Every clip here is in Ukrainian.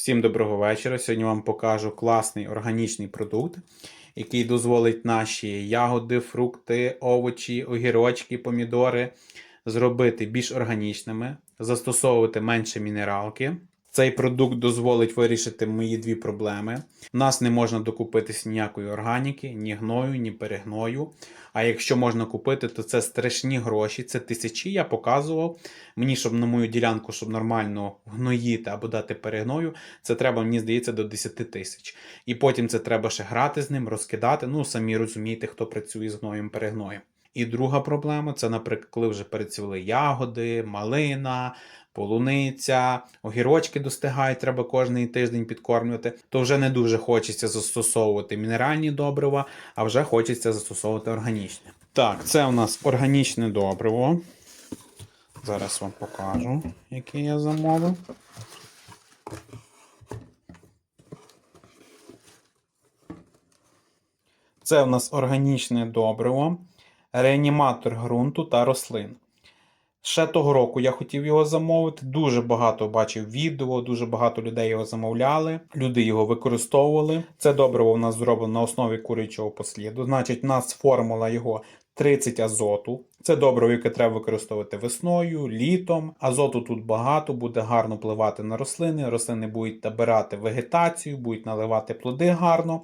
Всім доброго вечора. Сьогодні вам покажу класний органічний продукт, який дозволить наші ягоди, фрукти, овочі, огірочки, помідори зробити більш органічними, застосовувати менше мінералки. Цей продукт дозволить вирішити мої дві проблеми. У нас не можна докупитись ніякої органіки, ні гною, ні перегною. А якщо можна купити, то це страшні гроші, це тисячі. Я показував. Мені, щоб на мою ділянку, щоб нормально гноїти або дати перегною, це треба, мені здається, до 10 тисяч. І потім це треба ще грати з ним, розкидати. Ну, самі розумієте, хто працює з гноєм перегноєм. І друга проблема це, наприклад, коли вже перецвіли ягоди, малина, полуниця, огірочки достигають, треба кожний тиждень підкормлювати, то вже не дуже хочеться застосовувати мінеральні добрива, а вже хочеться застосовувати органічне. Так, це у нас органічне добриво. Зараз вам покажу, яке я замовив. Це у нас органічне добриво, реаніматор ґрунту та рослин. Ще того року я хотів його замовити. Дуже багато бачив відео, дуже багато людей його замовляли. Люди його використовували. Це добриво у нас зроблено на основі курячого посліду. Значить, у нас формула його 30 азоту. Це добриво, яке треба використовувати весною, літом. Азоту тут багато, буде гарно впливати на рослини. Рослини будуть набирати вегетацію, будуть наливати плоди гарно.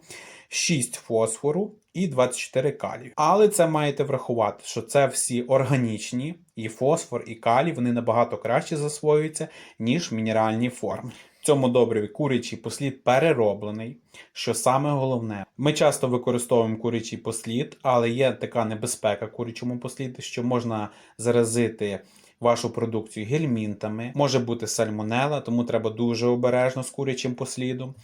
6 фосфору і 24 калію. Але це маєте врахувати, що це всі органічні, і фосфор, і калій вони набагато краще засвоюються, ніж в мінеральній формі. В цьому добриві курячий послід перероблений. Що саме головне, ми часто використовуємо курячий послід, але є така небезпека курячому посліду, що можна заразити вашу продукцію гельмінтами, може бути сальмонела, тому треба дуже обережно з курячим послідом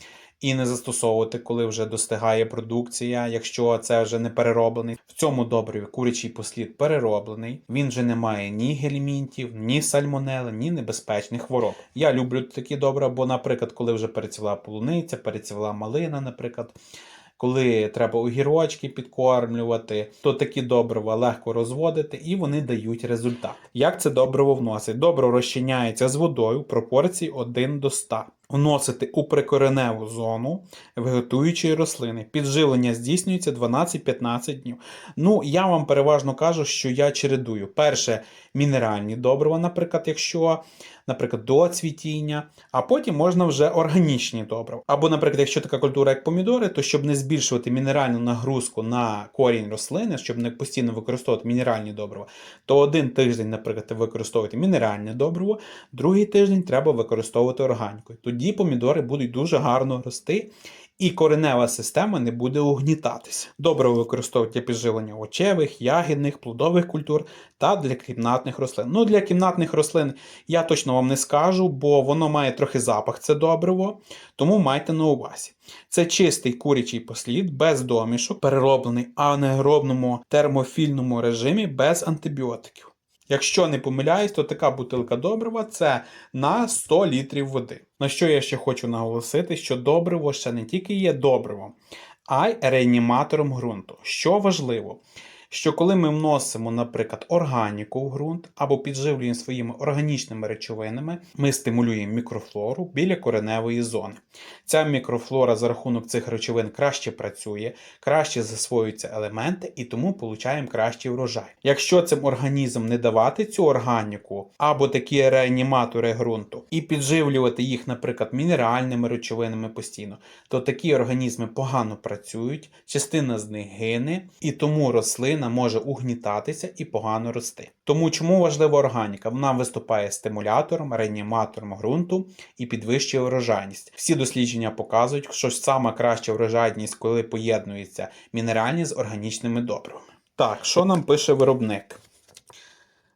і не застосовувати, коли вже достигає продукція, якщо це вже не перероблений. В цьому добриві курячий послід перероблений. Він вже не має ні гельмінтів, ні сальмонели, ні небезпечних хвороб. Я люблю такі добра, бо, наприклад, коли вже перецвіла полуниця, перецвіла малина, наприклад. Коли треба огірочки підкормлювати, то такі добрива легко розводити і вони дають результат. Як це добриво вносить? Добро розчиняється з водою в пропорції 1 до 100 вносити у прикореневу зону вегетуючої рослини. Підживлення здійснюється 12-15 днів. Ну, я вам переважно кажу, що я чередую. Перше мінеральні добрива, наприклад, якщо, наприклад, до цвітіння, а потім можна вже органічні добрива. Або, наприклад, якщо така культура, як помідори, то щоб не збільшувати мінеральну нагрузку на корінь рослини, щоб не постійно використовувати мінеральні добрива, то один тиждень, наприклад, використовувати мінеральне добриво, другий тиждень треба використовувати органіку. Тоді помідори будуть дуже гарно рости. І коренева система не буде угнітатися. Добре використовують для підживлення овочевих, ягідних, плодових культур та для кімнатних рослин. Ну, для кімнатних рослин я точно вам не скажу, бо воно має трохи запах, це добриво, тому майте на увазі. Це чистий курячий послід без домішок, перероблений в анаеробному термофільному режимі без антибіотиків. Якщо не помиляюсь, то така бутилка добрива це на 100 літрів води. На що я ще хочу наголосити, що добриво ще не тільки є добривом, а й реаніматором ґрунту. Що важливо, що коли ми вносимо, наприклад, органіку в ґрунт або підживлюємо своїми органічними речовинами, ми стимулюємо мікрофлору біля кореневої зони. Ця мікрофлора за рахунок цих речовин краще працює, краще засвоюються елементи і тому получаємо кращий врожай. Якщо цим організмам не давати цю органіку або такі реаніматори ґрунту і підживлювати їх, наприклад, мінеральними речовинами постійно, то такі організми погано працюють, частина з них гине, і тому рослина може угнітатися і погано рости. Тому чому важлива органіка? Вона виступає стимулятором, реаніматором ґрунту і підвищує врожайність. Всі дослідження показують, що саме краща врожайність, коли поєднуються мінеральні з органічними добривами. Так, що нам пише виробник?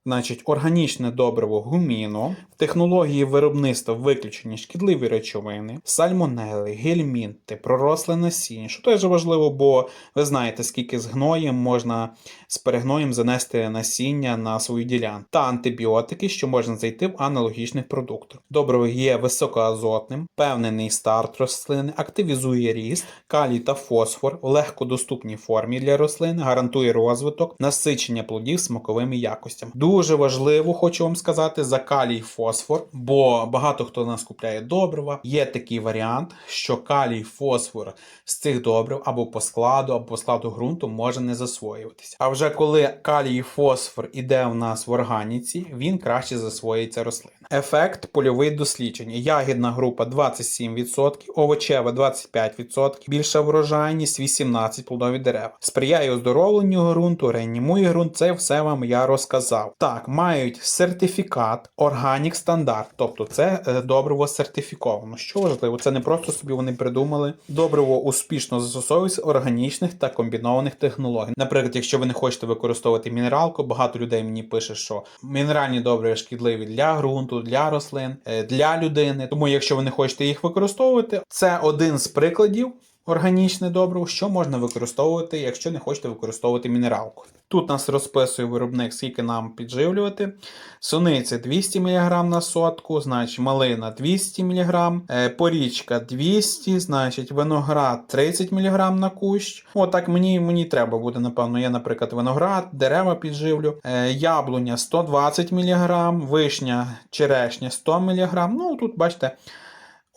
Значить, органічне добриво гуміно, в технології виробництва виключені шкідливі речовини, сальмонели, гельмінти, проросле насіння, що теж важливо, бо ви знаєте, скільки з гноєм можна з перегноєм занести насіння на свою ділянку, та антибіотики, що можна зайти в аналогічних продуктах. Добриво є високоазотним, певнений старт рослини, активізує ріст, калій та фосфор в легкодоступній формі для рослин, гарантує розвиток, насичення плодів смаковими якостями. Дуже важливо, хочу вам сказати, за калій фосфор, бо багато хто нас купляє добрива. Є такий варіант, що калій фосфор з цих добрив або по складу, або по складу ґрунту може не засвоюватися. А вже коли калій фосфор іде в нас в органіці, він краще засвоюється рослина. Ефект польовий дослідження. Ягідна група 27%, овочева 25%, більша врожайність 18 плодові дерева. Сприяє оздоровленню ґрунту, реанімує ґрунт. Це все вам я розказав. Так, мають сертифікат Organic стандарт, тобто це е, добриво сертифіковано. Що важливо, це не просто собі вони придумали. Добриво успішно застосовується органічних та комбінованих технологій. Наприклад, якщо ви не хочете використовувати мінералку, багато людей мені пише, що мінеральні добрива шкідливі для ґрунту, для рослин, е, для людини. Тому, якщо ви не хочете їх використовувати, це один з прикладів. Органічне добриво, що можна використовувати, якщо не хочете використовувати мінералку. Тут нас розписує виробник, скільки нам підживлювати. Суниця 200 мг на сотку, значить малина 200 мг, е, порічка 200, значить виноград 30 мг на кущ. Отак мені, мені треба буде, напевно. Я, наприклад, виноград, дерева підживлю, е, яблуня 120 мг, вишня, черешня 100 мг. Ну тут бачите.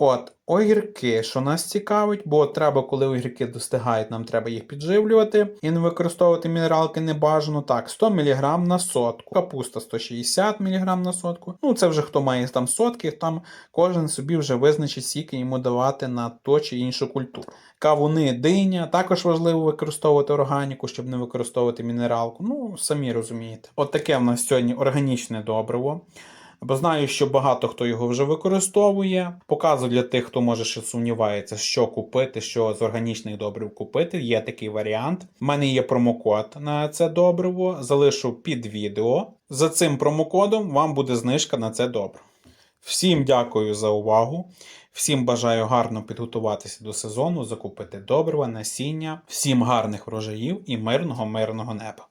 От, огірки, що нас цікавить, бо треба, коли огірки достигають, нам треба їх підживлювати і не використовувати мінералки не бажано. Так, 100 мг на сотку, капуста 160 мг на сотку. Ну, це вже хто має там сотки, там кожен собі вже визначить, скільки йому давати на то чи іншу культуру. Кавуни, диня, також важливо використовувати органіку, щоб не використовувати мінералку. Ну, самі розумієте. От таке в нас сьогодні органічне добриво. Бо знаю, що багато хто його вже використовує. Показую для тих, хто може ще сумнівається, що купити, що з органічних добрив купити. Є такий варіант. У мене є промокод на це добриво. Залишу під відео. За цим промокодом вам буде знижка на це добриво. Всім дякую за увагу. Всім бажаю гарно підготуватися до сезону, закупити добрива, насіння, всім гарних врожаїв і мирного, мирного неба.